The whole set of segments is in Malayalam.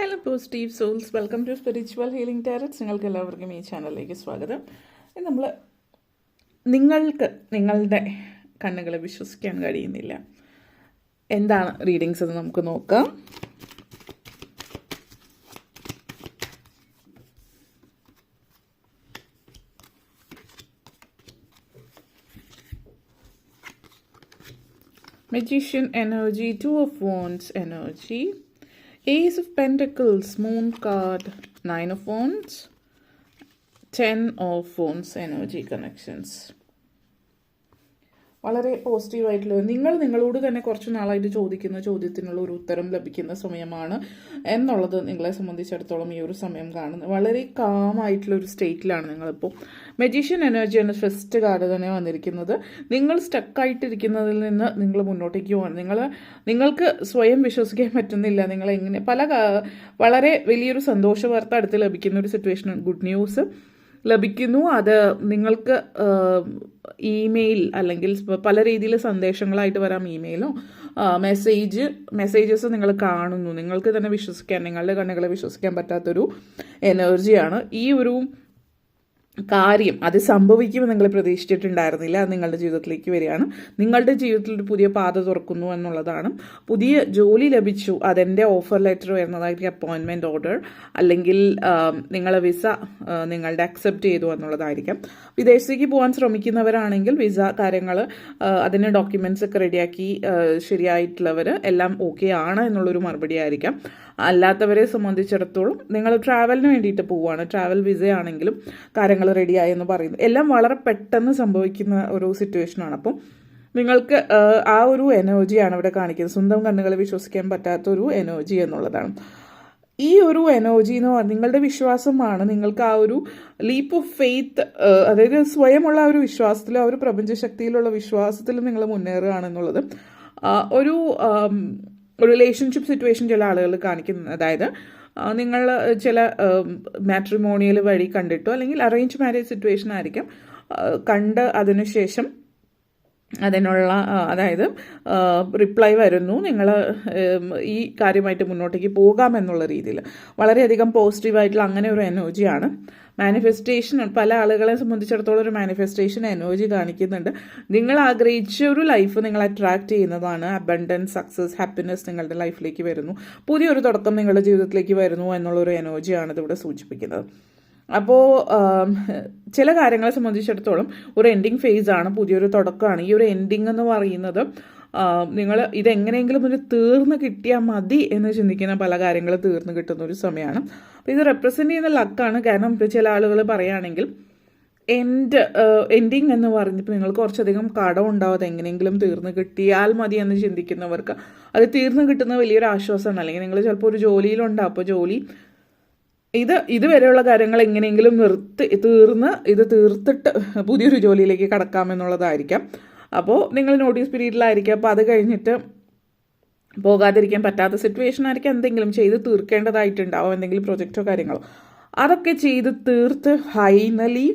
Hello positive souls welcome to spiritual healing tarots നിങ്ങൾക്ക് എല്ലാവർക്കും ഈ ചാനലിലേക്ക് സ്വാഗതം. നമ്മൾ നിങ്ങൾക്ക് നിങ്ങളുടെ കണ്ണുകളെ വിശ്വസിക്കാൻ കഴിയുന്നില്ല. എന്താണ് റീഡിങ്സ് എന്ന് നമുക്ക് നോക്കാം. Magician energy two of wands energy, Ace of Pentacles, Moon card, Nine of Wands, Ten of Wands energy connections. വളരെ പോസിറ്റീവായിട്ടുള്ള നിങ്ങൾ നിങ്ങളോട് തന്നെ കുറച്ച് നാളായിട്ട് ചോദിക്കുന്ന ചോദ്യത്തിനുള്ള ഒരു ഉത്തരം ലഭിക്കുന്ന സമയമാണ് എന്നുള്ളത് നിങ്ങളെ സംബന്ധിച്ചിടത്തോളം ഈ ഒരു സമയം കാണുന്നത് വളരെ കാമായിട്ടുള്ള ഒരു സ്റ്റേറ്റിലാണ് നിങ്ങളിപ്പോൾ മെജീഷ്യൻ എനർജിയാണ് ഫസ്റ്റ് കാർഡ് തന്നെ വന്നിരിക്കുന്നത്. നിങ്ങൾ സ്റ്റക്കായിട്ടിരിക്കുന്നതിൽ നിന്ന് നിങ്ങൾ മുന്നോട്ടേക്ക് പോകണം. നിങ്ങൾ നിങ്ങൾക്ക് സ്വയം വിശ്വസിക്കാൻ പറ്റുന്നില്ല. നിങ്ങൾ എങ്ങനെ പല വളരെ വലിയൊരു സന്തോഷ വാർത്ത അടുത്ത് ലഭിക്കുന്ന ഒരു സിറ്റുവേഷൻ ഗുഡ് ന്യൂസ് ലഭിക്കുന്നു. അത് നിങ്ങൾക്ക് ഇമെയിൽ അല്ലെങ്കിൽ പല രീതിയിൽ സന്ദേശങ്ങളായിട്ട് വരാം. ഇമെയിലോ മെസ്സേജ് മെസ്സേജസ് നിങ്ങൾ കാണുന്നു. നിങ്ങൾക്ക് തന്നെ വിശ്വസിക്കാൻ നിങ്ങളുടെ കണ്ണുകളെ വിശ്വസിക്കാൻ പറ്റാത്തൊരു എനർജിയാണ് ഈ ഒരു കാര്യം അത് സംഭവിക്കുമെന്ന് നിങ്ങൾ പ്രതീക്ഷിച്ചിട്ടുണ്ടായിരുന്നില്ല. അത് നിങ്ങളുടെ ജീവിതത്തിലേക്ക് വരികയാണ്. നിങ്ങളുടെ ജീവിതത്തിൽ ഒരു പുതിയ പാത തുറക്കുന്നു എന്നുള്ളതാണ്. പുതിയ ജോലി ലഭിച്ചു. അതെന്റെ ഓഫർ ലെറ്റർ വരുന്നതായിരിക്കും അപ്പോയിൻമെന്റ് ഓർഡർ അല്ലെങ്കിൽ നിങ്ങളെ വിസ നിങ്ങളുടെ അക്സെപ്റ്റ് ചെയ്തു എന്നുള്ളതായിരിക്കാം. വിദേശത്തേക്ക് പോകാൻ ശ്രമിക്കുന്നവരാണെങ്കിൽ വിസ കാര്യങ്ങൾ അതിന് ഡോക്യുമെന്റ്സ് ഒക്കെ റെഡിയാക്കി ശരിയായിട്ടുള്ളവർ എല്ലാം ഓക്കെ ആണ് എന്നുള്ളൊരു മറുപടി ആയിരിക്കാം. അല്ലാത്തവരെ സംബന്ധിച്ചിടത്തോളം നിങ്ങൾ ട്രാവലിന് വേണ്ടിയിട്ട് പോവുകയാണ് ട്രാവൽ വിസ ആണെങ്കിലും കാര്യങ്ങൾ റെഡിയായി എന്ന് പറയുന്നു. എല്ലാം വളരെ പെട്ടെന്ന് സംഭവിക്കുന്ന ഒരു സിറ്റുവേഷനാണ് അപ്പം നിങ്ങൾക്ക് ആ ഒരു എനർജിയാണ് ഇവിടെ കാണിക്കുന്നത്. സ്വന്തം കണ്ണുകളെ വിശ്വസിക്കാൻ പറ്റാത്ത ഒരു എനർജി എന്നുള്ളതാണ്. ഈ ഒരു എനർജി എന്ന് പറഞ്ഞാൽ നിങ്ങളുടെ വിശ്വാസമാണ് നിങ്ങൾക്ക് ആ ഒരു ലീപ്പ് ഓഫ് ഫെയ്ത്ത് അതായത് സ്വയമുള്ള ആ ഒരു വിശ്വാസത്തിൽ ആ ഒരു പ്രപഞ്ചശക്തിയിലുള്ള വിശ്വാസത്തിൽ നിങ്ങൾ മുന്നേറുകയാണെന്നുള്ളത് ഒരു റിലേഷൻഷിപ്പ് സിറ്റുവേഷൻ ചില ആളുകൾ കാണിക്കുന്നത് അതായത് നിങ്ങൾ ചില മാട്രിമോണിയൽ വഴി കണ്ടിട്ടോ? അല്ലെങ്കിൽ അറേഞ്ച് മാരേജ് സിറ്റുവേഷൻ ആയിരിക്കും. കണ്ട് അതിനുശേഷം അതിനുള്ള അതായത് റിപ്ലൈ വരുന്നു. നിങ്ങൾ ഈ കാര്യമായിട്ട് മുന്നോട്ടേക്ക് പോകാമെന്നുള്ള രീതിയിൽ വളരെയധികം പോസിറ്റീവായിട്ടുള്ള അങ്ങനെ ഒരു എനർജിയാണ് മാനിഫെസ്റ്റേഷൻ പല ആളുകളെ സംബന്ധിച്ചിടത്തോളം ഒരു മാനിഫെസ്റ്റേഷൻ എനർജി കാണിക്കുന്നുണ്ട്. നിങ്ങൾ ആഗ്രഹിച്ച ഒരു ലൈഫ് നിങ്ങൾ അട്രാക്ട് ചെയ്യുന്നതാണ്. അബണ്ടൻസ് സക്സസ് ഹാപ്പിനെസ് നിങ്ങളുടെ ലൈഫിലേക്ക് വരുന്നു. പുതിയൊരു തുടക്കം നിങ്ങളുടെ ജീവിതത്തിലേക്ക് വരുന്നു എന്നുള്ളൊരു എനർജിയാണ് ഇതിവിടെ സൂചിപ്പിക്കുന്നത്. അപ്പോൾ ചില കാര്യങ്ങളെ സംബന്ധിച്ചിടത്തോളം ഒരു എൻഡിങ് ഫേസ് ആണ് പുതിയൊരു തുടക്കമാണ്. ഈ ഒരു എൻഡിങ് എന്ന് പറയുന്നത് നിങ്ങൾ ഇതെങ്ങനെയെങ്കിലും ഒരു തീർന്ന് കിട്ടിയാൽ മതി എന്ന് ചിന്തിക്കുന്ന പല കാര്യങ്ങൾ തീർന്ന് കിട്ടുന്ന ഒരു സമയമാണ്. അപ്പോൾ ഇത് റെപ്രസെന്റ് ചെയ്യുന്ന ലക്കാണ് കാരണം ചില ആളുകൾ പറയുകയാണെങ്കിൽ എൻഡ് എൻഡിങ് എന്ന് പറഞ്ഞപ്പോൾ നിങ്ങൾ കുറച്ചധികം കടം ഉണ്ടാവും. എങ്ങനെയെങ്കിലും തീർന്നു കിട്ടിയാൽ മതി എന്ന് ചിന്തിക്കുന്നവർക്ക് അത് തീർന്നു കിട്ടുന്ന വലിയൊരു ആശ്വാസമാണ്. അല്ലെങ്കിൽ നിങ്ങൾ ചിലപ്പോൾ ഒരു ജോലിയിലുണ്ടാവും അപ്പോൾ ജോലി ഇത് ഇതുവരെയുള്ള കാര്യങ്ങൾ എങ്ങനെയെങ്കിലും നിർത്തി തീർന്ന് ഇത് തീർത്തിട്ട് പുതിയൊരു ജോലിയിലേക്ക് കടക്കാമെന്നുള്ളതായിരിക്കാം അപ്പോൾ നിങ്ങൾ നോട്ടീസ് പീരീഡിലായിരിക്കും അപ്പോൾ അത് കഴിഞ്ഞിട്ട് പോകാതിരിക്കാൻ പറ്റാത്ത സിറ്റുവേഷൻ ആയിരിക്കും. എന്തെങ്കിലും ചെയ്ത് തീർക്കേണ്ടതായിട്ടുണ്ടാവും. എന്തെങ്കിലും പ്രൊജക്റ്റോ കാര്യങ്ങളോ. അതൊക്കെ ചെയ്ത് തീർത്ത് ഫൈനലി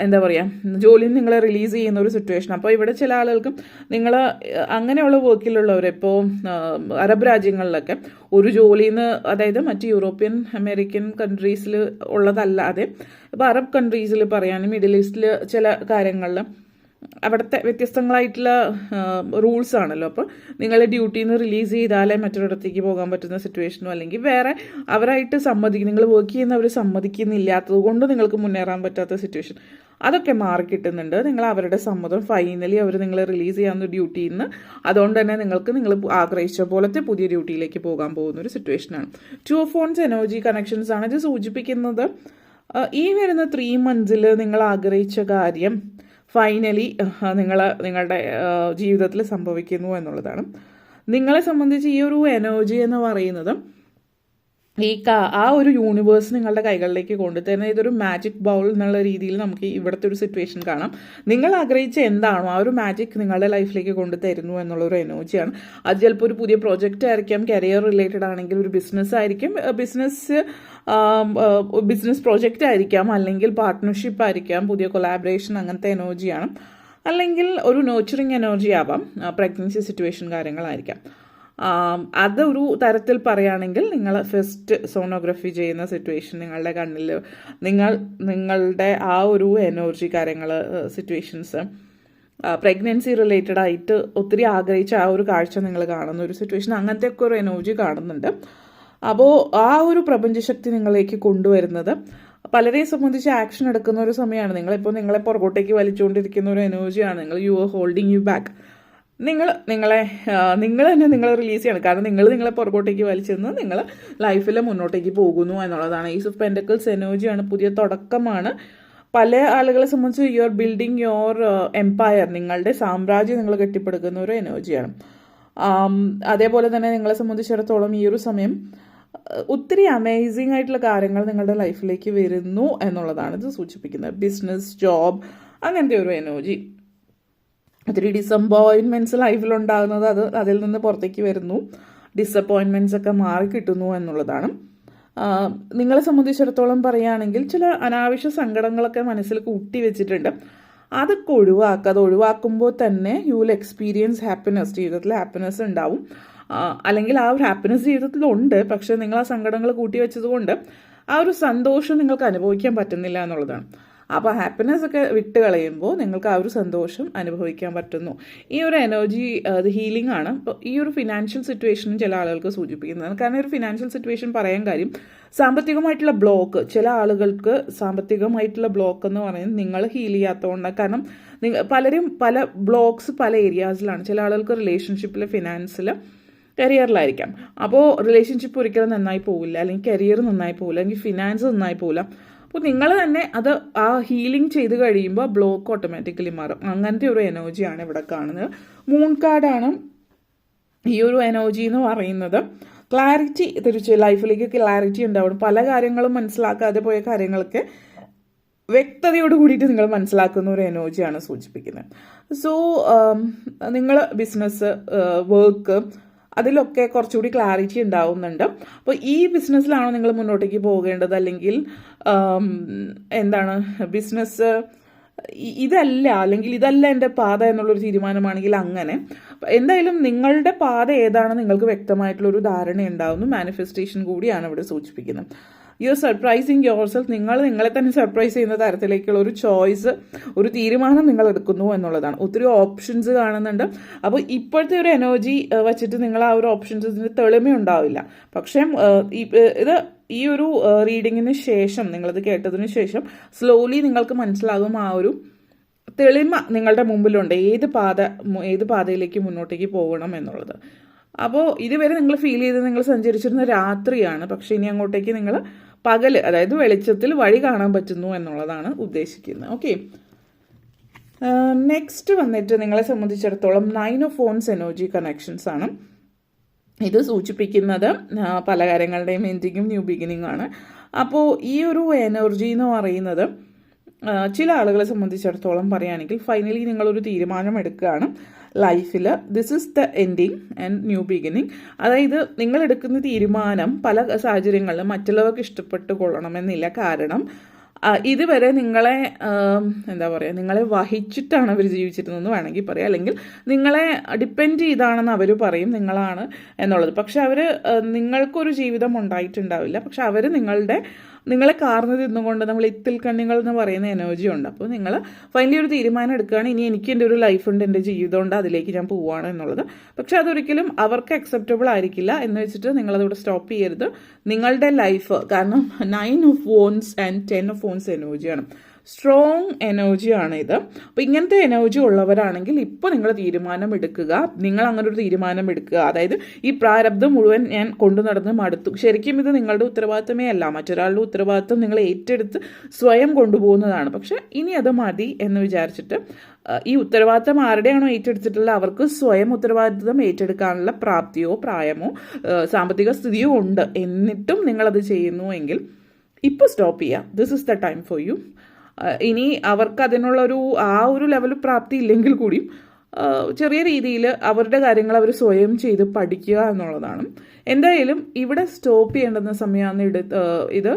എന്താ പറയുക ജോലിയിൽ നിങ്ങളെ റിലീസ് ചെയ്യുന്ന ഒരു സിറ്റുവേഷൻ അപ്പോൾ ഇവിടെ ചില ആളുകൾക്കും നിങ്ങൾ അങ്ങനെയുള്ള വർക്കിലുള്ളവർ ഇപ്പോൾ അറബ് രാജ്യങ്ങളിലൊക്കെ ഒരു ജോലിയിൽ നിന്ന് അതായത് മറ്റ് യൂറോപ്യൻ അമേരിക്കൻ കൺട്രീസിൽ ഉള്ളതല്ലാതെ ഇപ്പോൾ അറബ് കൺട്രീസിൽ പറയാനും മിഡിൽ ഈസ്റ്റിൽ ചില കാര്യങ്ങളിൽ അവിടുത്തെ വ്യത്യസ്തങ്ങളായിട്ടുള്ള റൂൾസ് ആണല്ലോ. അപ്പോൾ നിങ്ങളെ ഡ്യൂട്ടിയിൽ നിന്ന് റിലീസ് ചെയ്താലേ മറ്റൊരിടത്തേക്ക് പോകാൻ പറ്റുന്ന സിറ്റുവേഷനോ അല്ലെങ്കിൽ വേറെ അവരായിട്ട് സമ്മതിക്കും. നിങ്ങൾ വർക്ക് ചെയ്യുന്നവർ സമ്മതിക്കുന്നില്ലാത്തത് കൊണ്ട് നിങ്ങൾക്ക് മുന്നേറാൻ പറ്റാത്ത സിറ്റുവേഷൻ അതൊക്കെ മാറി കിട്ടുന്നുണ്ട്. നിങ്ങൾ അവരുടെ സമ്മതം ഫൈനലി അവർ നിങ്ങളെ റിലീസ് ചെയ്യാവുന്ന ഡ്യൂട്ടിയിൽ നിന്ന് അതുകൊണ്ട് തന്നെ നിങ്ങൾക്ക് നിങ്ങൾ ആഗ്രഹിച്ച പോലത്തെ പുതിയ ഡ്യൂട്ടിയിലേക്ക് പോകാൻ പോകുന്ന ഒരു സിറ്റുവേഷനാണ് ടു ഫോൺസ് എനർജി കണക്ഷൻസ് ആണ് ഇത് സൂചിപ്പിക്കുന്നത്. ഈ വരുന്ന ത്രീ മന്ത്സിൽ നിങ്ങൾ ആഗ്രഹിച്ച കാര്യം ഫൈനലി നിങ്ങൾ നിങ്ങളുടെ ജീവിതത്തിൽ സംഭവിക്കുന്നു എന്നുള്ളതാണ്. നിങ്ങളെ സംബന്ധിച്ച് ഈ ഒരു എനർജി എന്ന് പറയുന്നത് ഈ ആ ഒരു യൂണിവേഴ്സ് നിങ്ങളുടെ കൈകളിലേക്ക് കൊണ്ടുതരുന്ന ഇതൊരു മാജിക് ബൗൾ എന്നുള്ള രീതിയിൽ നമുക്ക് ഇവിടുത്തെ ഒരു സിറ്റുവേഷൻ കാണാം. നിങ്ങൾ ആഗ്രഹിച്ച എന്താണോ ആ ഒരു മാജിക് നിങ്ങളുടെ ലൈഫിലേക്ക് കൊണ്ടുതരുന്നു എന്നുള്ള ഒരു എനർജിയാണ് അത് ചിലപ്പോൾ ഒരു പുതിയ പ്രോജക്റ്റ് ആയിരിക്കാം കരിയർ റിലേറ്റഡ് ആണെങ്കിൽ ഒരു ബിസിനസ് ആയിരിക്കും. ബിസിനസ് ബിസിനസ് പ്രോജക്റ്റ് ആയിരിക്കാം അല്ലെങ്കിൽ പാർട്ട്ണർഷിപ്പ് ആയിരിക്കാം പുതിയ കൊലാബറേഷൻ അങ്ങനത്തെ എനർജിയാണ് അല്ലെങ്കിൽ ഒരു നോച്ചറിങ് എനർജി ആവാം പ്രഗ്നൻസി സിറ്റുവേഷൻ കാര്യങ്ങളായിരിക്കാം. അതൊരു തരത്തിൽ പറയുകയാണെങ്കിൽ നിങ്ങൾ ഫസ്റ്റ് സോണോഗ്രഫി ചെയ്യുന്ന സിറ്റുവേഷൻ നിങ്ങളുടെ കണ്ണിൽ നിങ്ങൾ നിങ്ങളുടെ ആ ഒരു എനർജി കാര്യങ്ങൾ സിറ്റുവേഷൻസ് പ്രഗ്നൻസി റിലേറ്റഡ് ആയിട്ട് ഒത്തിരി ആഗ്രഹിച്ച ആ ഒരു കാഴ്ച നിങ്ങൾ കാണുന്ന ഒരു സിറ്റുവേഷൻ അങ്ങനത്തെ ഒക്കെ ഒരു എനർജി കാണുന്നുണ്ട്. അപ്പോൾ ആ ഒരു പ്രപഞ്ചശക്തി നിങ്ങളിലേക്ക് കൊണ്ടുവരുന്നത് പലരെ സംബന്ധിച്ച് ആക്ഷൻ എടുക്കുന്ന ഒരു സമയമാണ്. നിങ്ങളിപ്പോൾ നിങ്ങളെ പുറകോട്ടേക്ക് വലിച്ചുകൊണ്ടിരിക്കുന്ന ഒരു എനർജിയാണ് നിങ്ങൾ you are holding you back നിങ്ങൾ നിങ്ങളെ നിങ്ങൾ തന്നെ നിങ്ങളെ റിലീസ് ചെയ്യണം. കാരണം നിങ്ങൾ നിങ്ങളെ പുറകോട്ടേക്ക് വലിച്ചെന്ന് നിങ്ങൾ ലൈഫിൽ മുന്നോട്ടേക്ക് പോകുന്നു എന്നുള്ളതാണ്. ഈസ് ഓഫ് പെൻഡക്കിൾസ് എനർജിയാണ് പുതിയ തുടക്കമാണ്. പല ആളുകളെ സംബന്ധിച്ച് you are building your empire നിങ്ങളുടെ സാമ്രാജ്യം നിങ്ങൾ കെട്ടിപ്പടുക്കുന്ന ഒരു എനർജിയാണ് അതേപോലെ തന്നെ നിങ്ങളെ സംബന്ധിച്ചിടത്തോളം ഈ ഒരു സമയം ഒത്തിരി അമേസിംഗ് ആയിട്ടുള്ള കാര്യങ്ങൾ നിങ്ങളുടെ ലൈഫിലേക്ക് വരുന്നു എന്നുള്ളതാണ് ഇത് സൂചിപ്പിക്കുന്നത്. ബിസിനസ് ജോബ് അങ്ങനത്തെ ഒരു എനർജി ഒത്തിരി ഡിസപ്പോയിൻമെന്റ്സ് ലൈഫിലുണ്ടാകുന്നത് അത് അതിൽ നിന്ന് പുറത്തേക്ക് വരുന്നു. ഡിസപ്പോയിൻമെന്റ്സ് ഒക്കെ മാറി കിട്ടുന്നു എന്നുള്ളതാണ്. നിങ്ങളെ സംബന്ധിച്ചിടത്തോളം പറയുകയാണെങ്കിൽ ചില അനാവശ്യ സങ്കടങ്ങളൊക്കെ മനസ്സിൽ കൂട്ടി വെച്ചിട്ടുണ്ട് അതൊക്കെ ഒഴിവാക്കുക. അത് ഒഴിവാക്കുമ്പോൾ തന്നെ യു വിൽ എക്സ്പീരിയൻസ് ഹാപ്പിനെസ് ജീവിതത്തിൽ ഹാപ്പിനെസ് ഉണ്ടാവും. അല്ലെങ്കിൽ ആ ഒരു ഹാപ്പിനെസ് ജീവിതത്തിലുണ്ട്. പക്ഷേ നിങ്ങൾ ആ സങ്കടങ്ങൾ കൂട്ടി വെച്ചതുകൊണ്ട് ആ ഒരു സന്തോഷം നിങ്ങൾക്ക് അനുഭവിക്കാൻ പറ്റുന്നില്ല എന്നുള്ളതാണ്. അപ്പോൾ ഹാപ്പിനെസ് ഒക്കെ വിട്ട് കളയുമ്പോൾ നിങ്ങൾക്ക് ആ ഒരു സന്തോഷം അനുഭവിക്കാൻ പറ്റുന്നു. ഈ ഒരു എനർജി അത് ഹീലിംഗ് ആണ്. അപ്പോൾ ഈ ഒരു ഫിനാൻഷ്യൽ സിറ്റുവേഷനും ചില ആളുകൾക്ക് സൂചിപ്പിക്കുന്നതാണ്. കാരണം ഒരു ഫിനാൻഷ്യൽ സിറ്റുവേഷൻ പറയാൻ കാര്യം സാമ്പത്തികമായിട്ടുള്ള ബ്ലോക്ക് ചില ആളുകൾക്ക് സാമ്പത്തികമായിട്ടുള്ള ബ്ലോക്ക് എന്ന് പറയുന്നത് നിങ്ങൾ ഹീൽ ചെയ്യാത്തതുകൊണ്ട് കാരണം നിങ്ങൾ പലരും പല ബ്ലോക്ക്സ് പല ഏരിയാസിലാണ് ചില ആളുകൾക്ക് റിലേഷൻഷിപ്പിൽ ഫിനാൻസിൽ കരിയറിലായിരിക്കാം അപ്പോൾ റിലേഷൻഷിപ്പ് ഒരിക്കലും നന്നായി പോവില്ല. അല്ലെങ്കിൽ കരിയർ നന്നായി പോവില്ല. അല്ലെങ്കിൽ ഫിനാൻസ് നന്നായി പോവില്ല. അപ്പോൾ നിങ്ങൾ തന്നെ അത് ആ ഹീലിംഗ് ചെയ്ത് കഴിയുമ്പോൾ ബ്ലോക്ക് ഓട്ടോമാറ്റിക്കലി മാറും. അങ്ങനത്തെ ഒരു എനർജിയാണ് ഇവിടെ കാണുന്നത്. മൂൺ കാർഡാണ് ഈ ഒരു എനർജി എന്ന് പറയുന്നത്. ക്ലാരിറ്റി തിരിച്ച് ലൈഫിലേക്ക് ക്ലാരിറ്റി ഉണ്ടാവണം. പല കാര്യങ്ങളും മനസ്സിലാക്കാതെ പോയ കാര്യങ്ങളൊക്കെ വ്യക്തതയോട് കൂടിയിട്ട് നിങ്ങൾ മനസ്സിലാക്കുന്ന ഒരു എനർജിയാണ് സൂചിപ്പിക്കുന്നത്. സോ നിങ്ങൾ ബിസിനസ് വർക്ക് അതിലൊക്കെ കുറച്ചുകൂടി ക്ലാരിറ്റി ഉണ്ടാവുന്നുണ്ട്. അപ്പോൾ ഈ ബിസിനസ്സിലാണോ നിങ്ങൾ മുന്നോട്ടേക്ക് പോകേണ്ടത്? അല്ലെങ്കിൽ എന്താണ് ബിസിനസ് ഇതല്ല അല്ലെങ്കിൽ ഇതല്ല എന്റെ പാത എന്നുള്ളൊരു തീരുമാനമാണെങ്കിൽ അങ്ങനെ. എന്തായാലും നിങ്ങളുടെ പാത ഏതാണ്? നിങ്ങൾക്ക് വ്യക്തമായിട്ടുള്ളൊരു ധാരണ ഉണ്ടാവുന്നു മാനിഫെസ്റ്റേഷൻ കൂടിയാണ് ഇവിടെ സൂചിപ്പിക്കുന്നത്. You are surprising yourself നിങ്ങൾ നിങ്ങളെ തന്നെ സർപ്രൈസ് ചെയ്യുന്ന തരത്തിലേക്കുള്ള ഒരു ചോയ്സ് ഒരു തീരുമാനം നിങ്ങൾ എടുക്കുന്നു എന്നുള്ളതാണ്. ഒത്തിരി ഓപ്ഷൻസ് കാണുന്നുണ്ട്. അപ്പോൾ ഇപ്പോഴത്തെ ഒരു എനർജി വെച്ചിട്ട് നിങ്ങൾ ആ ഒരു ഓപ്ഷൻസിന് തെളിമയുണ്ടാവില്ല പക്ഷേ ഇത് ഈ ഒരു റീഡിങ്ങിന് ശേഷം നിങ്ങളത് കേട്ടതിന് ശേഷം സ്ലോലി നിങ്ങൾക്ക് മനസ്സിലാകും ആ ഒരു തെളിമ നിങ്ങളുടെ മുമ്പിലുണ്ട്. ഏത് പാത ഏത് പാതയിലേക്ക് മുന്നോട്ടേക്ക് പോകണം എന്നുള്ളത്. അപ്പോൾ ഇതുവരെ നിങ്ങൾ ഫീൽ ചെയ്ത് നിങ്ങൾ സഞ്ചരിച്ചിരുന്ന രാത്രിയാണ്. പക്ഷേ ഇനി അങ്ങോട്ടേക്ക് നിങ്ങൾ പകൽ അതായത് വെളിച്ചത്തിൽ വഴി കാണാൻ പറ്റുന്നു എന്നുള്ളതാണ് ഉദ്ദേശിക്കുന്നത്. ഓക്കെ നെക്സ്റ്റ് വന്നിട്ട് നിങ്ങളെ സംബന്ധിച്ചിടത്തോളം nine of phones energy connections ആണ്. ഇത് സൂചിപ്പിക്കുന്നത് പലകാരങ്ങളുടെയും എൻഡിങ്ങും ന്യൂ ബിഗിനിങ് ആണ്. അപ്പോൾ ഈ ഒരു എനർജി എന്ന് പറയുന്നത് ചില ആളുകളെ സംബന്ധിച്ചിടത്തോളം പറയുകയാണെങ്കിൽ ഫൈനലി നിങ്ങളൊരു തീരുമാനം എടുക്കുകയാണ് ലൈഫിൽ this is the ending and new beginning അതായത് നിങ്ങൾ എടുക്കുന്ന തീരുമാനം പല സാഹചര്യങ്ങളിലും മറ്റുള്ളവർക്ക് ഇഷ്ടപ്പെട്ട് കൊള്ളണമെന്നില്ല. കാരണം ഇതുവരെ നിങ്ങളെ എന്താ പറയുക നിങ്ങളെ വഹിച്ചിട്ടാണ് അവർ ജീവിച്ചിരുന്നതെന്ന് വേണമെങ്കിൽ പറയാം. അല്ലെങ്കിൽ നിങ്ങളെ ഡിപ്പെൻഡ് ചെയ്താണെന്ന് അവർ പറയും നിങ്ങളാണ് എന്നുള്ളത്. പക്ഷെ അവർ നിങ്ങൾക്കൊരു ജീവിതം ഉണ്ടായിട്ടുണ്ടാവില്ല. പക്ഷെ അവർ നിങ്ങളുടെ നിങ്ങളെ കാർന്ന് തിന്നുകൊണ്ട് നമ്മൾ ഇത്തിൽ കണ്ണികൾ എന്ന് പറയുന്ന എനർജി ഉണ്ട്. അപ്പോൾ നിങ്ങൾ ഫൈനലി ഒരു തീരുമാനം എടുക്കുകയാണ്. ഇനി എനിക്ക് എന്റെ ഒരു ലൈഫ് ഉണ്ട് എന്റെ ജീവിതം ഉണ്ട് അതിലേക്ക് ഞാൻ പോവുകയാണ് എന്നുള്ളത്. പക്ഷെ അതൊരിക്കലും അവർക്ക് അക്സെപ്റ്റബിൾ ആയിരിക്കില്ല എന്ന് വെച്ചിട്ട് നിങ്ങളതിവിടെ സ്റ്റോപ്പ് ചെയ്യരുത്. നിങ്ങളുടെ ലൈഫ് കാരണം nine of phones and ten of phones എനർജിയാണ് സ്ട്രോങ് എനർജിയാണ് ഇത്. അപ്പോൾ ഇങ്ങനത്തെ എനർജി ഉള്ളവരാണെങ്കിൽ ഇപ്പോൾ നിങ്ങൾ തീരുമാനം എടുക്കുക. നിങ്ങൾ അങ്ങനെ ഒരു തീരുമാനം എടുക്കുക. അതായത് ഈ പ്രാരബ്ധം മുഴുവൻ ഞാൻ കൊണ്ടു നടന്ന് മടുത്തു. ശരിക്കും ഇത് നിങ്ങളുടെ ഉത്തരവാദിത്തമേ അല്ല. മറ്റൊരാളുടെ ഉത്തരവാദിത്തം നിങ്ങൾ ഏറ്റെടുത്ത് സ്വയം കൊണ്ടുപോകുന്നതാണ് പക്ഷേ ഇനി അത് മതി എന്ന് വിചാരിച്ചിട്ട് ഈ ഉത്തരവാദിത്തം ആരുടെയാണോ ഏറ്റെടുത്തിട്ടുള്ളത് അവർക്ക് സ്വയം ഉത്തരവാദിത്തം ഏറ്റെടുക്കാനുള്ള പ്രാപ്തിയോ പ്രായമോ സാമ്പത്തിക സ്ഥിതിയോ ഉണ്ട് എന്നിട്ടും നിങ്ങളത് ചെയ്യുന്നു എങ്കിൽ ഇപ്പോൾ സ്റ്റോപ്പ് ചെയ്യാം. This is the time for you ഇനി അവർക്ക് അതിനുള്ളൊരു ആ ഒരു ലെവൽ പ്രാപ്തി ഇല്ലെങ്കിൽ കൂടിയും ചെറിയ രീതിയിൽ അവരുടെ കാര്യങ്ങൾ അവർ സ്വയം ചെയ്ത് പഠിക്കുക എന്നുള്ളതാണ്. എന്തായാലും ഇവിടെ സ്റ്റോപ്പ് ചെയ്യേണ്ടുന്ന സമയമാണ് ഇത്.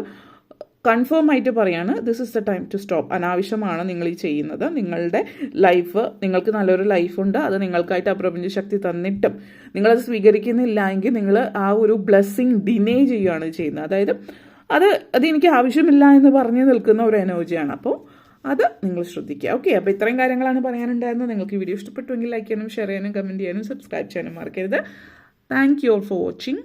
കൺഫേം ആയിട്ട് പറയാണ് this is the time to stop അനാവശ്യമാണ് നിങ്ങൾ ഈ ചെയ്യുന്നത്. നിങ്ങളുടെ ലൈഫ് നിങ്ങൾക്ക് നല്ലൊരു ലൈഫുണ്ട് അത് നിങ്ങൾക്കായിട്ട് ആ പ്രപഞ്ച ശക്തി തന്നിട്ടും. നിങ്ങളത് സ്വീകരിക്കുന്നില്ല എങ്കിൽ നിങ്ങൾ ആ ഒരു ബ്ലെസ്സിങ് ഡിനേ ചെയ്യുകയാണ് ചെയ്യുന്നത്. അതായത് അത് അത് എനിക്ക് ആവശ്യമില്ല എന്ന് പറഞ്ഞു നിൽക്കുന്ന ഒരു എനർജിയാണ്. അപ്പോൾ അത് നിങ്ങൾ ശ്രദ്ധിക്കുക. ഓക്കെ അപ്പോൾ ഇത്രയും കാര്യങ്ങളാണ് പറയാനുണ്ടായിരുന്നത്. നിങ്ങൾക്ക് വീഡിയോ ഇഷ്ടപ്പെട്ടുവെങ്കിൽ ലൈക്ക് ചെയ്യാനും ഷെയർ ചെയ്യാനും കമന്റ് ചെയ്യാനും സബ്സ്ക്രൈബ് ചെയ്യാനും മറക്കരുത്. Thank you all for watching